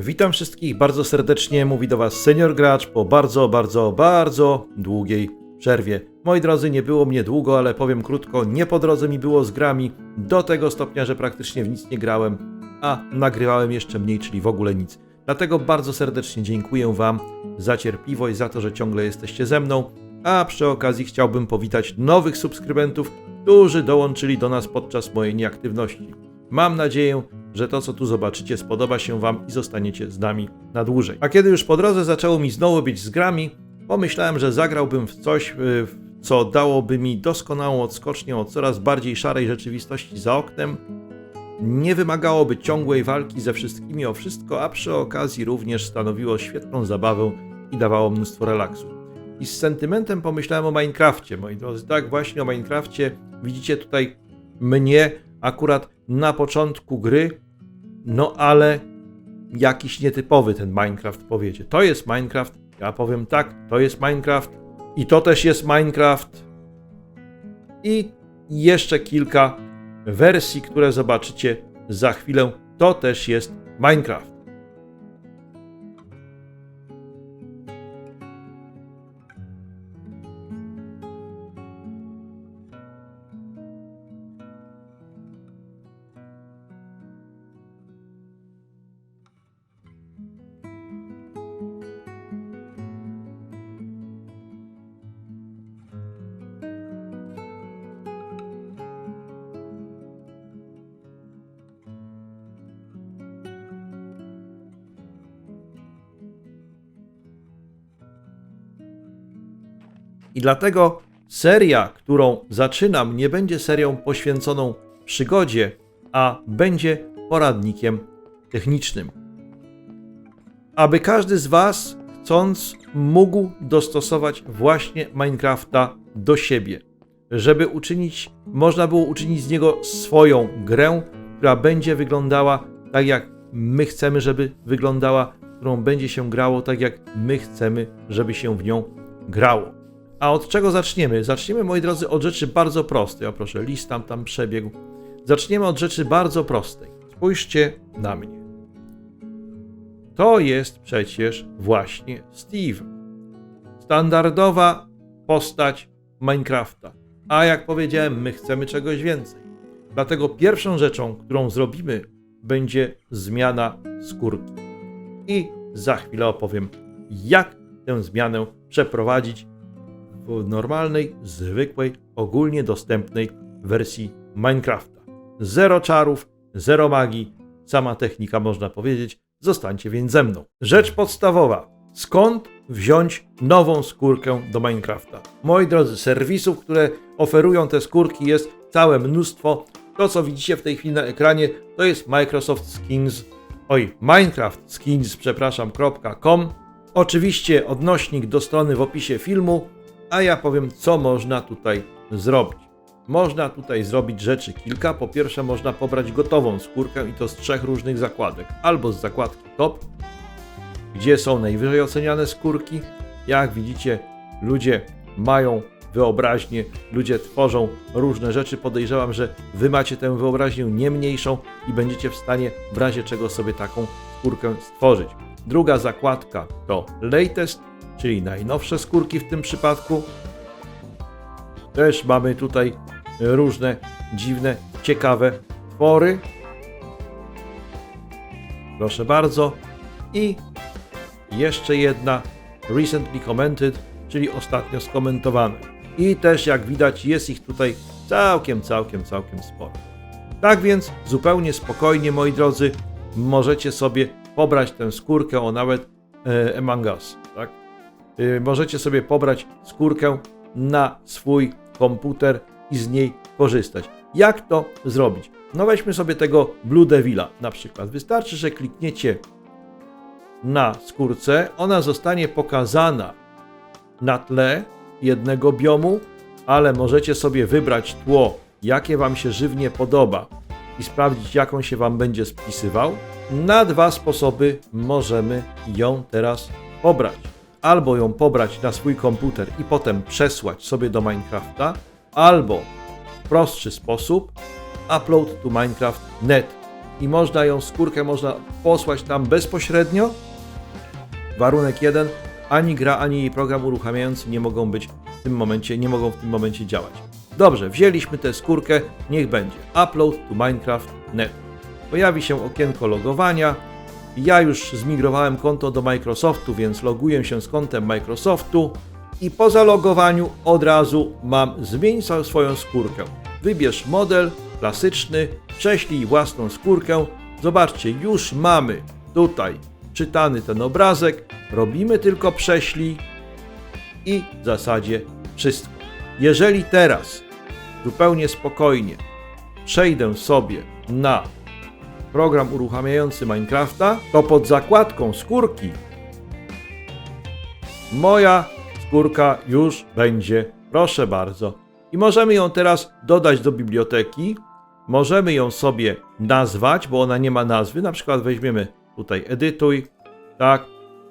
Witam wszystkich bardzo serdecznie, mówi do Was senior gracz po bardzo, bardzo, bardzo długiej przerwie. Moi drodzy, nie było mnie długo, ale powiem krótko, nie po drodze mi było z grami do tego stopnia, że praktycznie w nic nie grałem, a nagrywałem jeszcze mniej, czyli w ogóle nic. Dlatego bardzo serdecznie dziękuję Wam za cierpliwość, za to, że ciągle jesteście ze mną, a przy okazji chciałbym powitać nowych subskrybentów, którzy dołączyli do nas podczas mojej nieaktywności. Mam nadzieję, że to, co tu zobaczycie, spodoba się Wam i zostaniecie z nami na dłużej. A kiedy już po drodze zaczęło mi znowu być z grami, pomyślałem, że zagrałbym w coś, y, co dałoby mi doskonałą odskocznię od coraz bardziej szarej rzeczywistości za oknem. Nie wymagałoby ciągłej walki ze wszystkimi o wszystko, a przy okazji również stanowiło świetną zabawę i dawało mnóstwo relaksu. I z sentymentem pomyślałem o Minecrafcie, moi drodzy. Tak, właśnie o Minecrafcie. Widzicie tutaj mnie akurat na początku gry, no ale jakiś nietypowy ten Minecraft powiecie. To jest Minecraft, ja powiem tak, to jest Minecraft i to też jest Minecraft. I jeszcze kilka wersji, które zobaczycie za chwilę, to też jest Minecraft. I dlatego seria, którą zaczynam, nie będzie serią poświęconą przygodzie, a będzie poradnikiem technicznym. Aby każdy z Was, chcąc, mógł dostosować właśnie Minecrafta do siebie, żeby uczynić, można było uczynić z niego swoją grę, która będzie wyglądała tak, jak my chcemy, żeby wyglądała, którą będzie się grało tak, jak my chcemy, żeby się w nią grało. A od czego zaczniemy? Zaczniemy, moi drodzy, od rzeczy bardzo prostej. O proszę, list tam, tam przebiegł. Zaczniemy od rzeczy bardzo prostej. Spójrzcie na mnie. To jest przecież właśnie Steve. Standardowa postać Minecrafta. A jak powiedziałem, my chcemy czegoś więcej. Dlatego pierwszą rzeczą, którą zrobimy, będzie zmiana skórki. I za chwilę opowiem, jak tę zmianę przeprowadzić w normalnej, zwykłej, ogólnie dostępnej wersji Minecrafta. Zero czarów, zero magii, sama technika można powiedzieć. Zostańcie więc ze mną. Rzecz podstawowa. Skąd wziąć nową skórkę do Minecrafta? Moi drodzy, serwisów, które oferują te skórki jest całe mnóstwo. To, co widzicie w tej chwili na ekranie, to jest Microsoft Skins, oj, Minecraft Skins, przepraszam, .com. Oczywiście odnośnik do strony w opisie filmu, a ja powiem, co można tutaj zrobić. Można tutaj zrobić rzeczy kilka. Po pierwsze, można pobrać gotową skórkę i to z trzech różnych zakładek. Albo z zakładki top, gdzie są najwyżej oceniane skórki. Jak widzicie, ludzie mają wyobraźnię, ludzie tworzą różne rzeczy. Podejrzewam, że wy macie tę wyobraźnię nie mniejszą i będziecie w stanie w razie czego sobie taką skórkę stworzyć. Druga zakładka to latest, czyli najnowsze skórki w tym przypadku. Też mamy tutaj różne dziwne, ciekawe twory. Proszę bardzo. I jeszcze jedna recently commented, czyli ostatnio skomentowane. I też jak widać jest ich tutaj całkiem, całkiem, całkiem sporo. Tak więc zupełnie spokojnie, moi drodzy, możecie sobie pobrać tę skórkę, o nawet e, możecie sobie pobrać skórkę na swój komputer i z niej korzystać. Jak to zrobić? No weźmy sobie tego Blue Devila na przykład. Wystarczy, że klikniecie na skórce, ona zostanie pokazana na tle jednego biomu, ale możecie sobie wybrać tło, jakie Wam się żywnie podoba i sprawdzić, jaką się Wam będzie spisywał. Na dwa sposoby możemy ją teraz pobrać albo ją pobrać na swój komputer i potem przesłać sobie do Minecrafta, albo w prostszy sposób upload to Minecraft.net. i można ją, skórkę można posłać tam bezpośrednio. Warunek jeden, ani gra, ani jej program uruchamiający nie mogą być w tym momencie, nie mogą w tym momencie działać. Dobrze, wzięliśmy tę skórkę, niech będzie. Upload to Minecraft.net. Pojawi się okienko logowania. Ja już zmigrowałem konto do Microsoftu, więc loguję się z kontem Microsoftu i po zalogowaniu od razu mam zmień swoją skórkę. Wybierz model klasyczny, prześlij własną skórkę. Zobaczcie, już mamy tutaj czytany ten obrazek. Robimy tylko prześlij i w zasadzie wszystko. Jeżeli teraz zupełnie spokojnie przejdę sobie na program uruchamiający Minecrafta, to pod zakładką skórki moja skórka już będzie, proszę bardzo. I możemy ją teraz dodać do biblioteki. Możemy ją sobie nazwać, bo ona nie ma nazwy. Na przykład weźmiemy tutaj edytuj, tak.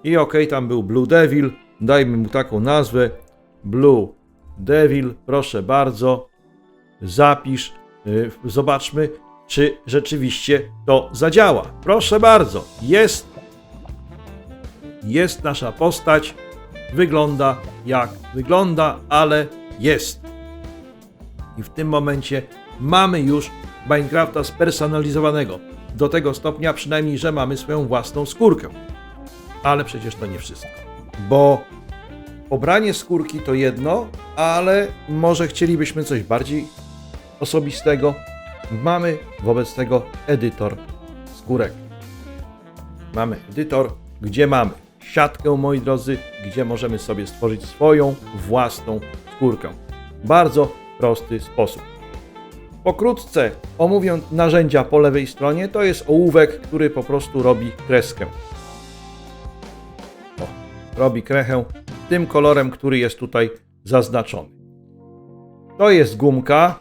I ok, tam był Blue Devil. Dajmy mu taką nazwę. Blue Devil, proszę bardzo. Zapisz. Yy, Zobaczmy, czy rzeczywiście to zadziała. Proszę bardzo, jest jest nasza postać, wygląda jak wygląda, ale jest. I w tym momencie mamy już Minecrafta spersonalizowanego. Do tego stopnia przynajmniej, że mamy swoją własną skórkę. Ale przecież to nie wszystko. Bo pobranie skórki to jedno, ale może chcielibyśmy coś bardziej osobistego. Mamy wobec tego edytor skórek. Mamy edytor, gdzie mamy siatkę, moi drodzy, gdzie możemy sobie stworzyć swoją własną skórkę. Bardzo prosty sposób. Pokrótce omówiąc narzędzia po lewej stronie, to jest ołówek, który po prostu robi kreskę. O, robi krechę tym kolorem, który jest tutaj zaznaczony. To jest gumka,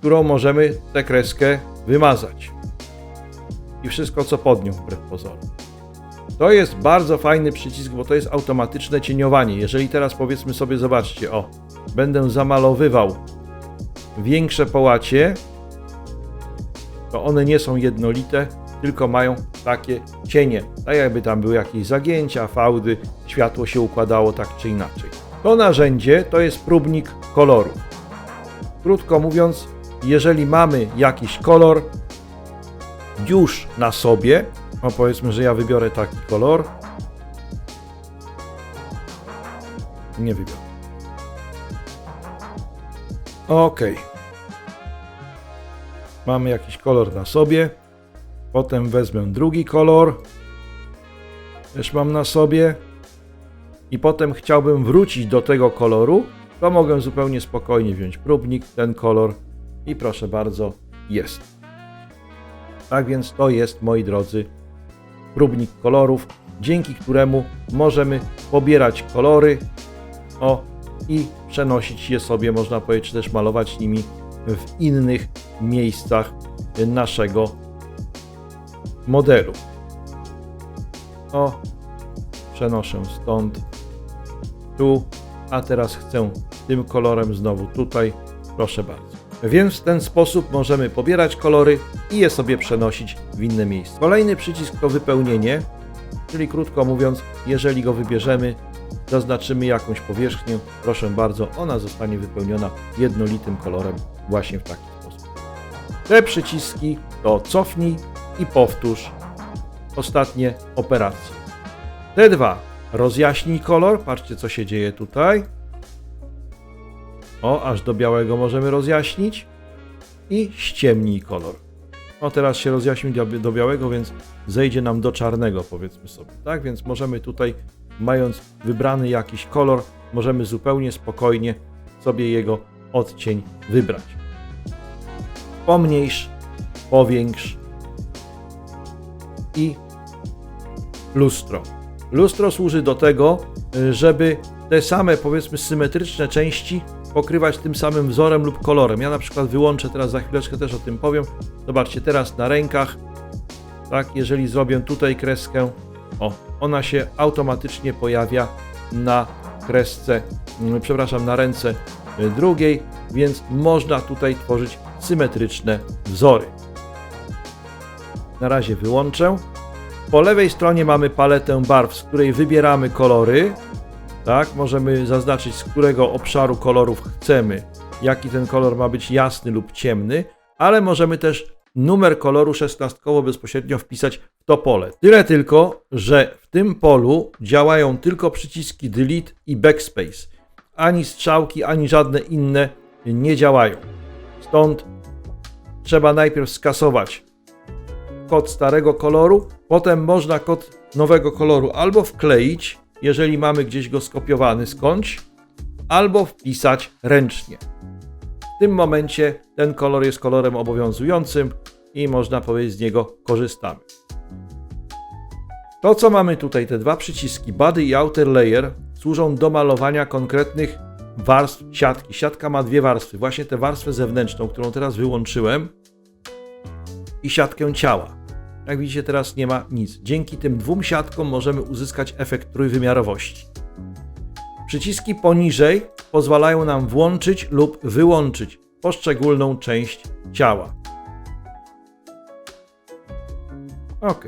którą możemy tę kreskę wymazać. I wszystko co pod nią, wbrew pozorom. To jest bardzo fajny przycisk, bo to jest automatyczne cieniowanie. Jeżeli teraz powiedzmy sobie, zobaczcie, o, będę zamalowywał większe połacie, to one nie są jednolite, tylko mają takie cienie. Tak jakby tam były jakieś zagięcia, fałdy, światło się układało tak czy inaczej. To narzędzie to jest próbnik kolorów. Krótko mówiąc, jeżeli mamy jakiś kolor już na sobie, no powiedzmy, że ja wybiorę taki kolor. Nie wybiorę. Ok. Mamy jakiś kolor na sobie. Potem wezmę drugi kolor. Też mam na sobie. I potem chciałbym wrócić do tego koloru. To mogę zupełnie spokojnie wziąć próbnik, ten kolor. I proszę bardzo, jest. Tak więc to jest, moi drodzy, próbnik kolorów, dzięki któremu możemy pobierać kolory o, i przenosić je sobie, można powiedzieć, czy też malować nimi w innych miejscach naszego modelu. O, przenoszę stąd tu, a teraz chcę tym kolorem znowu tutaj, proszę bardzo. Więc w ten sposób możemy pobierać kolory i je sobie przenosić w inne miejsce. Kolejny przycisk to wypełnienie, czyli krótko mówiąc, jeżeli go wybierzemy, zaznaczymy jakąś powierzchnię, proszę bardzo, ona zostanie wypełniona jednolitym kolorem właśnie w taki sposób. Te przyciski to cofnij i powtórz ostatnie operacje. Te dwa rozjaśnij kolor, patrzcie co się dzieje tutaj. O, aż do białego możemy rozjaśnić. I ściemnij kolor. O, teraz się rozjaśnił do, białego, więc zejdzie nam do czarnego, powiedzmy sobie. Tak, więc możemy tutaj, mając wybrany jakiś kolor, możemy zupełnie spokojnie sobie jego odcień wybrać. Pomniejsz, powiększ i lustro. Lustro służy do tego, żeby te same, powiedzmy, symetryczne części pokrywać tym samym wzorem lub kolorem. Ja na przykład wyłączę teraz za chwileczkę też o tym powiem. Zobaczcie, teraz na rękach, tak, jeżeli zrobię tutaj kreskę, o, ona się automatycznie pojawia na kresce, mm, przepraszam, na ręce y, drugiej, więc można tutaj tworzyć symetryczne wzory. na razie wyłączę. Po lewej stronie mamy paletę barw, z której wybieramy kolory. Tak, możemy zaznaczyć, z którego obszaru kolorów chcemy, jaki ten kolor ma być jasny lub ciemny, ale możemy też numer koloru szesnastkowo bezpośrednio wpisać w to pole. Tyle tylko, że w tym polu działają tylko przyciski Delete i Backspace. Ani strzałki, ani żadne inne nie działają. Stąd trzeba najpierw skasować kod starego koloru, potem można kod nowego koloru albo wkleić, jeżeli mamy gdzieś go skopiowany skądś, albo wpisać ręcznie. W tym momencie ten kolor jest kolorem obowiązującym i można powiedzieć z niego korzystamy. To co mamy tutaj, te dwa przyciski Body i Outer Layer służą do malowania konkretnych warstw siatki. Siatka ma dwie warstwy, właśnie tę warstwę zewnętrzną, którą teraz wyłączyłem i siatkę ciała. Jak widzicie, teraz nie ma nic. Dzięki tym dwóm siatkom możemy uzyskać efekt trójwymiarowości. Przyciski poniżej pozwalają nam włączyć lub wyłączyć poszczególną część ciała. Ok.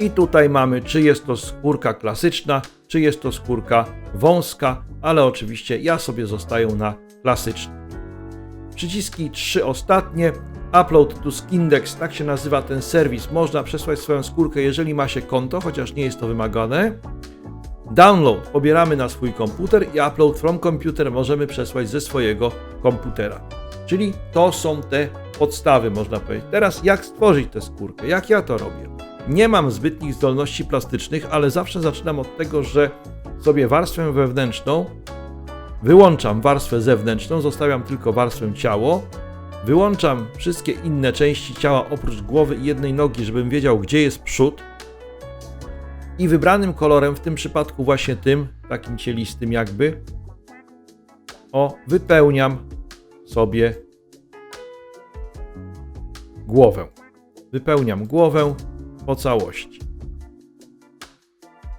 I tutaj mamy, czy jest to skórka klasyczna, czy jest to skórka wąska, ale oczywiście ja sobie zostaję na klasycznej. Przyciski trzy ostatnie. Upload to Skindex, tak się nazywa ten serwis. Można przesłać swoją skórkę, jeżeli ma się konto, chociaż nie jest to wymagane. Download pobieramy na swój komputer i upload from computer możemy przesłać ze swojego komputera. Czyli to są te podstawy, można powiedzieć. Teraz jak stworzyć tę skórkę? Jak ja to robię? Nie mam zbytnich zdolności plastycznych, ale zawsze zaczynam od tego, że sobie warstwę wewnętrzną wyłączam warstwę zewnętrzną, zostawiam tylko warstwę ciało, wyłączam wszystkie inne części ciała oprócz głowy i jednej nogi, żebym wiedział, gdzie jest przód. I wybranym kolorem, w tym przypadku właśnie tym, takim cielistym jakby, o, wypełniam sobie głowę. Wypełniam głowę po całości.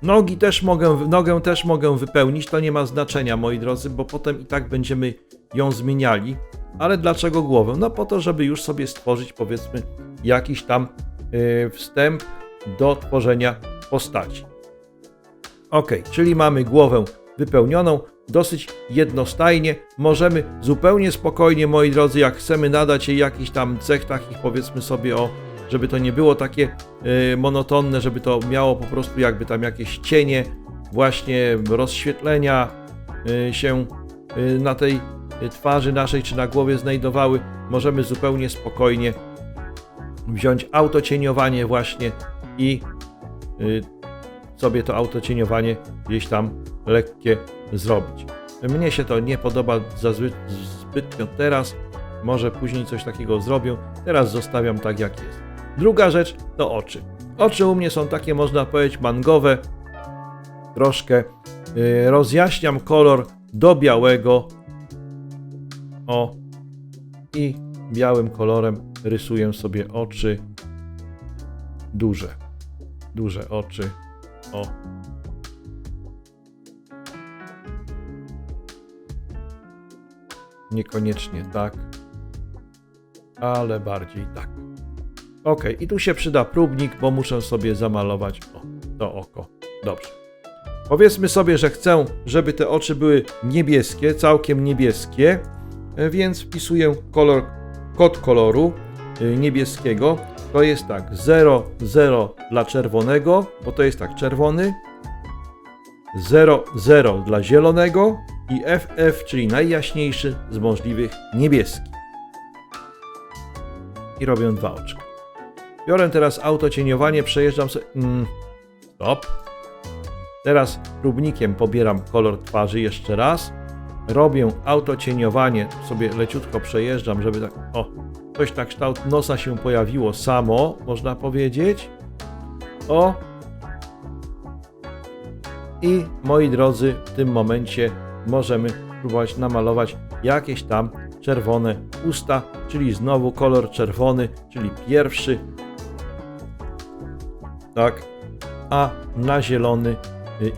Nogi też mogę, nogę też mogę wypełnić, to nie ma znaczenia, moi drodzy, bo potem i tak będziemy ją zmieniali. Ale dlaczego głowę? No po to, żeby już sobie stworzyć, powiedzmy, jakiś tam yy, wstęp do tworzenia postaci. Ok, czyli mamy głowę wypełnioną, dosyć jednostajnie. Możemy zupełnie spokojnie, moi drodzy, jak chcemy nadać jej jakiś tam cech takich, powiedzmy sobie o żeby to nie było takie y, monotonne, żeby to miało po prostu jakby tam jakieś cienie, właśnie rozświetlenia y, się y, na tej twarzy naszej czy na głowie znajdowały, możemy zupełnie spokojnie wziąć autocieniowanie właśnie i sobie to autocieniowanie gdzieś tam lekkie zrobić. Mnie się to nie podoba zbytnio teraz, może później coś takiego zrobię, teraz zostawiam tak jak jest. Druga rzecz to oczy. Oczy u mnie są takie, można powiedzieć, mangowe. Troszkę yy, rozjaśniam kolor do białego. O. I białym kolorem rysuję sobie oczy. Duże. Duże oczy. O. Niekoniecznie tak, ale bardziej tak. Ok, i tu się przyda próbnik, bo muszę sobie zamalować o, to oko. Dobrze. Powiedzmy sobie, że chcę, żeby te oczy były niebieskie, całkiem niebieskie, więc wpisuję kolor, kod koloru e, niebieskiego. To jest tak 0, 0 dla czerwonego, bo to jest tak czerwony, 0, 0 dla zielonego i FF, czyli najjaśniejszy z możliwych niebieski. I robię dwa oczka. Biorę teraz autocieniowanie, przejeżdżam sobie... Mm, stop. Teraz próbnikiem pobieram kolor twarzy jeszcze raz. Robię autocieniowanie, sobie leciutko przejeżdżam, żeby tak... O, coś na kształt nosa się pojawiło samo, można powiedzieć. O. I moi drodzy, w tym momencie możemy próbować namalować jakieś tam czerwone usta, czyli znowu kolor czerwony, czyli pierwszy tak? A na zielony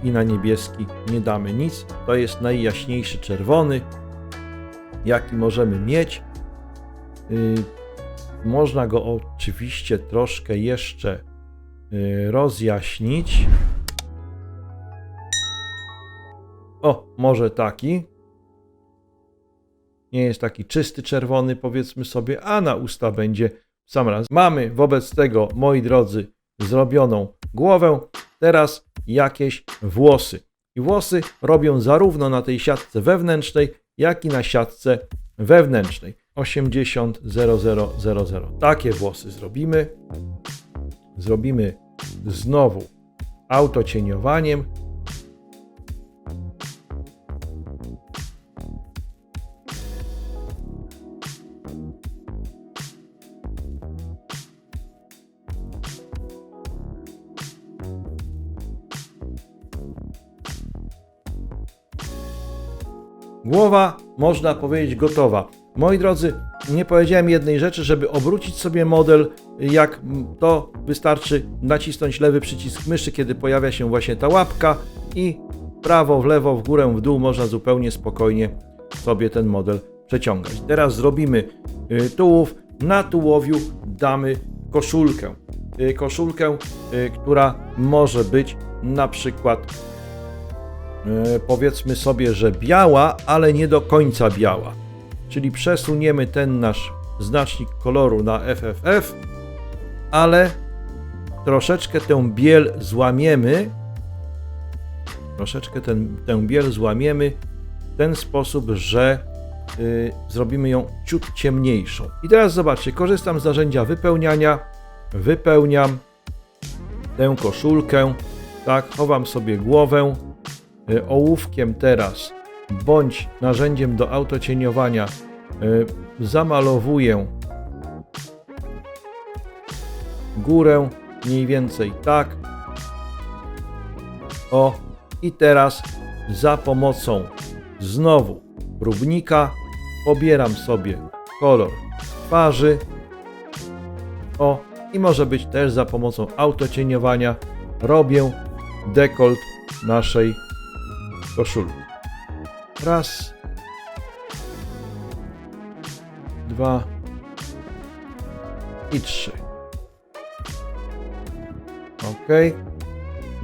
i na niebieski nie damy nic. To jest najjaśniejszy czerwony, jaki możemy mieć. Y, można go oczywiście troszkę jeszcze y, rozjaśnić. O, może taki. Nie jest taki czysty czerwony, powiedzmy sobie, a na usta będzie sam raz. Mamy wobec tego, moi drodzy, zrobioną głowę. Teraz jakieś włosy. I włosy robią zarówno na tej siatce wewnętrznej, jak i na siatce wewnętrznej. 80 0000. Takie włosy zrobimy. Zrobimy znowu autocieniowaniem. Głowa, można powiedzieć, gotowa. Moi drodzy, nie powiedziałem jednej rzeczy, żeby obrócić sobie model, jak to wystarczy nacisnąć lewy przycisk myszy, kiedy pojawia się właśnie ta łapka i prawo, w lewo, w górę, w dół można zupełnie spokojnie sobie ten model przeciągać. Teraz zrobimy y, tułów. Na tułowiu damy koszulkę. Y, Koszulkę, y, która może być na przykład powiedzmy sobie, że biała, ale nie do końca biała. Czyli przesuniemy ten nasz znacznik koloru na FFF, ale troszeczkę tę biel złamiemy. Troszeczkę ten, tę biel złamiemy w ten sposób, że y, zrobimy ją ciut ciemniejszą. I teraz zobaczcie, korzystam z narzędzia wypełniania, wypełniam tę koszulkę, tak, chowam sobie głowę, ołówkiem teraz, bądź narzędziem do autocieniowania y, zamalowuję górę mniej więcej tak. O, i teraz za pomocą znowu próbnika pobieram sobie kolor twarzy. O, i może być też za pomocą autocieniowania robię dekolt naszej koszuli. Raz, dwa i trzy. Ok.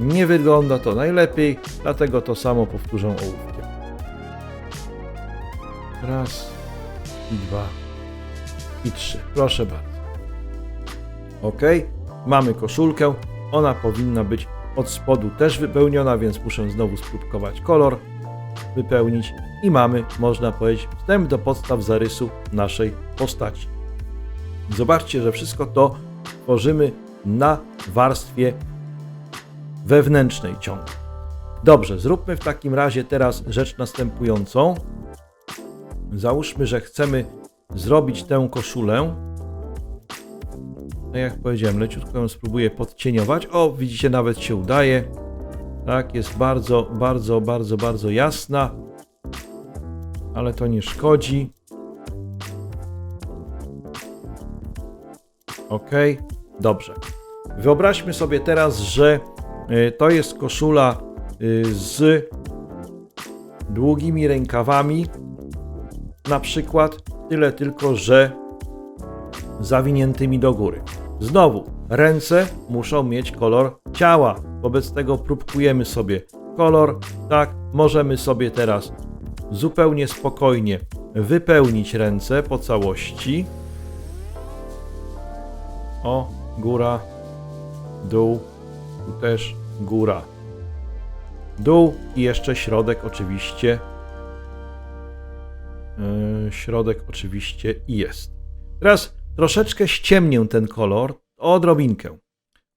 Nie wygląda to najlepiej, dlatego to samo powtórzę ołówkiem. Raz i dwa i trzy. Proszę bardzo. Ok. Mamy koszulkę. Ona powinna być od spodu też wypełniona, więc muszę znowu spróbować kolor wypełnić i mamy, można powiedzieć, wstęp do podstaw zarysu naszej postaci. Zobaczcie, że wszystko to tworzymy na warstwie wewnętrznej ciągu. Dobrze, zróbmy w takim razie teraz rzecz następującą. Załóżmy, że chcemy zrobić tę koszulę. No jak powiedziałem, leciutko ją spróbuję podcieniować. O, widzicie, nawet się udaje. Tak, jest bardzo, bardzo, bardzo, bardzo jasna. Ale to nie szkodzi. Ok, dobrze. Wyobraźmy sobie teraz, że y, to jest koszula y, z długimi rękawami. Na przykład tyle tylko, że zawiniętymi do góry. Znowu, ręce muszą mieć kolor ciała. Wobec tego próbkujemy sobie kolor. Tak, możemy sobie teraz zupełnie spokojnie wypełnić ręce po całości. O, góra, dół, tu też góra, dół i jeszcze środek oczywiście. Yy, środek oczywiście jest. Teraz troszeczkę ściemnię ten kolor, odrobinkę.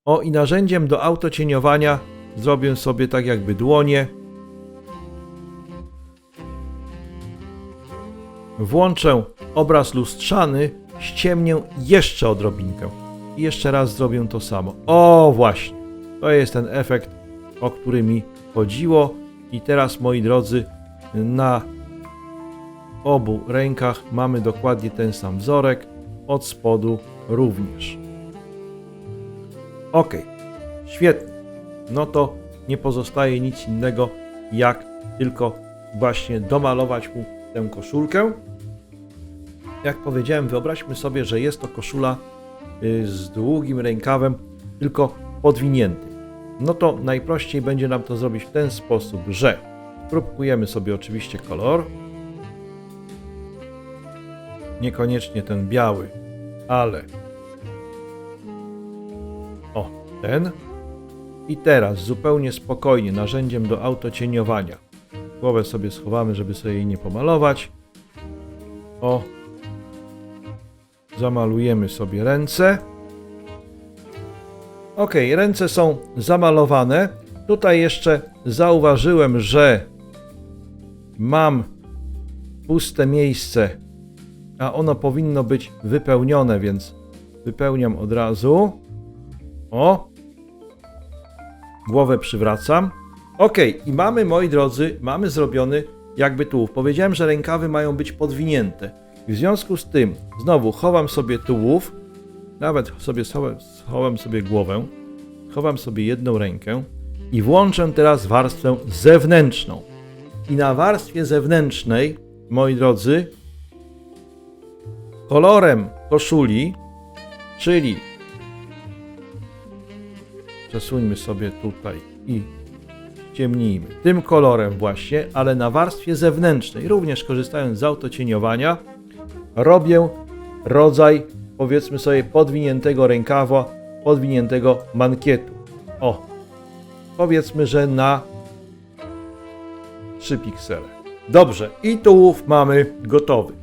O i narzędziem do autocieniowania zrobię sobie tak jakby dłonie. Włączę obraz lustrzany, ściemnię jeszcze odrobinkę. I jeszcze raz zrobię to samo. O właśnie, to jest ten efekt, o który mi chodziło. I teraz moi drodzy, na obu rękach mamy dokładnie ten sam wzorek, od spodu również. Ok, świetnie. No to nie pozostaje nic innego, jak tylko właśnie domalować mu tę koszulkę. Jak powiedziałem, wyobraźmy sobie, że jest to koszula y, z długim rękawem, tylko podwinięty. No to najprościej będzie nam to zrobić w ten sposób, że próbkujemy sobie oczywiście kolor. Niekoniecznie ten biały, ale o, ten. I teraz zupełnie spokojnie narzędziem do autocieniowania. Głowę sobie schowamy, żeby sobie jej nie pomalować. O. Zamalujemy sobie ręce. Ok, ręce są zamalowane. Tutaj jeszcze zauważyłem, że mam puste miejsce, a ono powinno być wypełnione, więc wypełniam od razu. O! Głowę przywracam. Ok, i mamy, moi drodzy, mamy zrobiony jakby tułów. Powiedziałem, że rękawy mają być podwinięte. W związku z tym, znowu chowam sobie tułów, nawet sobie schowam sobie głowę, chowam sobie jedną rękę i włączę teraz warstwę zewnętrzną. I na warstwie zewnętrznej, moi drodzy, kolorem koszuli, czyli przesuńmy sobie tutaj i ciemnijmy tym kolorem właśnie, ale na warstwie zewnętrznej, również korzystając z autocieniowania, robię rodzaj, powiedzmy sobie, podwiniętego rękawa, podwiniętego mankietu. O, powiedzmy, że na 3 piksele. Dobrze, i tułów mamy gotowy.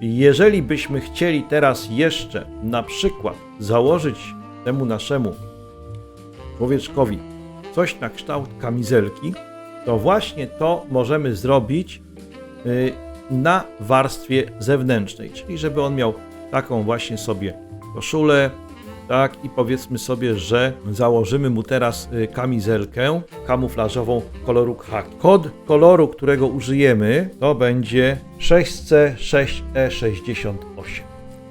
Jeżeli byśmy chcieli teraz jeszcze na przykład założyć temu naszemu człowieczkowi coś na kształt kamizelki, to właśnie to możemy zrobić y, na warstwie zewnętrznej, czyli żeby on miał taką właśnie sobie koszulę, tak i powiedzmy sobie, że założymy mu teraz y, kamizelkę kamuflażową koloru khaki. Kod koloru, którego użyjemy, to będzie 6C6E68.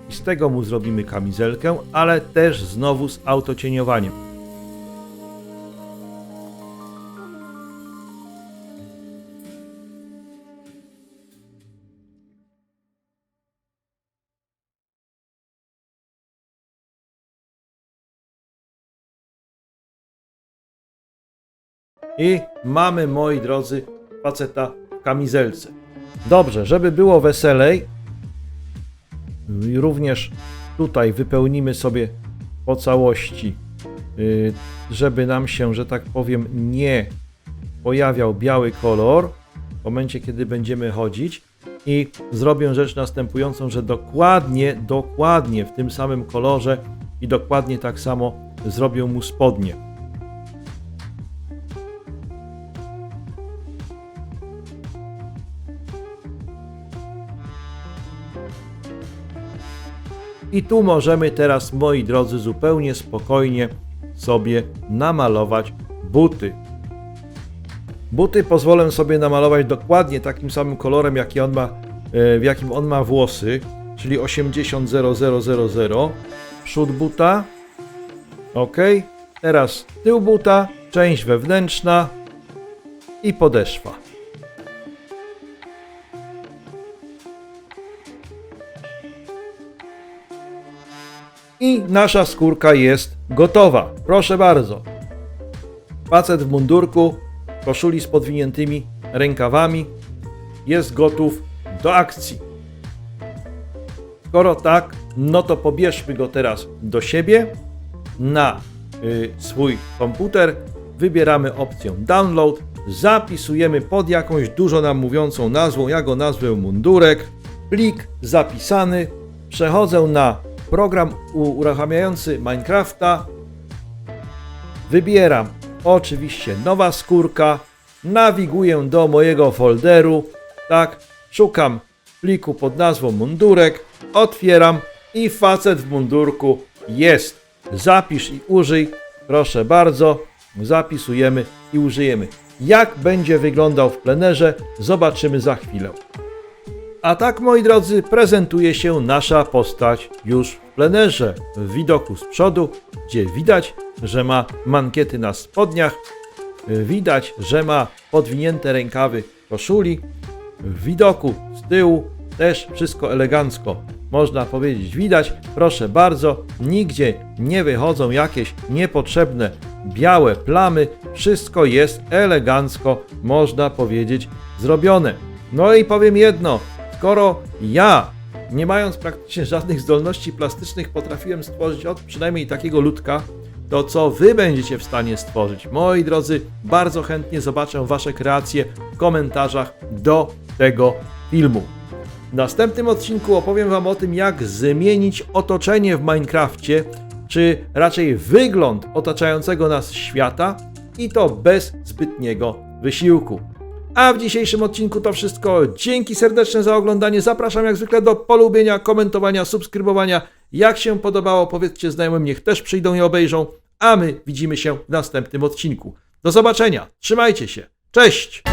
I z tego mu zrobimy kamizelkę, ale też znowu z autocieniowaniem. I mamy, moi drodzy, faceta w kamizelce. Dobrze, żeby było weselej, i również tutaj wypełnimy sobie po całości, y, żeby nam się, że tak powiem, nie pojawiał biały kolor w momencie, kiedy będziemy chodzić. I zrobię rzecz następującą, że dokładnie, dokładnie w tym samym kolorze i dokładnie tak samo zrobię mu spodnie. I tu możemy teraz, moi drodzy, zupełnie spokojnie sobie namalować buty. Buty pozwolę sobie namalować dokładnie takim samym kolorem, jaki on ma, e, w jakim on ma włosy, czyli 800000. Przód buta. Ok. Teraz tył buta, część wewnętrzna i podeszwa. I nasza skórka jest gotowa. Proszę bardzo. Facet w mundurku, koszuli z podwiniętymi rękawami jest gotów do akcji. Skoro tak, no to pobierzmy go teraz do siebie na y, swój komputer. Wybieramy opcję download, zapisujemy pod jakąś dużo nam mówiącą nazwą. Ja go nazwę mundurek. Plik zapisany. Przechodzę na program uruchamiający Minecrafta. Wybieram oczywiście nowa skórka. Nawiguję do mojego folderu. Tak, szukam pliku pod nazwą mundurek. Otwieram i facet w mundurku jest. Zapisz i użyj. Proszę bardzo. Zapisujemy i użyjemy. Jak będzie wyglądał w plenerze, zobaczymy za chwilę. A tak, moi drodzy, prezentuje się nasza postać już w plenerze, w widoku z przodu, gdzie widać, że ma mankiety na spodniach, widać, że ma podwinięte rękawy koszuli, w widoku z tyłu też wszystko elegancko można powiedzieć, widać. Proszę bardzo, nigdzie nie wychodzą jakieś niepotrzebne białe plamy. Wszystko jest elegancko, można powiedzieć, zrobione. No i powiem jedno, skoro ja, nie mając praktycznie żadnych zdolności plastycznych, potrafiłem stworzyć od przynajmniej takiego ludka, to co wy będziecie w stanie stworzyć? Moi drodzy, bardzo chętnie zobaczę wasze kreacje w komentarzach do tego filmu. W następnym odcinku opowiem Wam o tym, jak zmienić otoczenie w Minecrafcie, czy raczej wygląd otaczającego nas świata i to bez zbytniego wysiłku. A w dzisiejszym odcinku to wszystko. Dzięki serdeczne za oglądanie. Zapraszam jak zwykle do polubienia, komentowania, subskrybowania. Jak się podobało, powiedzcie znajomym, niech też przyjdą i obejrzą. A my widzimy się w następnym odcinku. Do zobaczenia. Trzymajcie się. Cześć!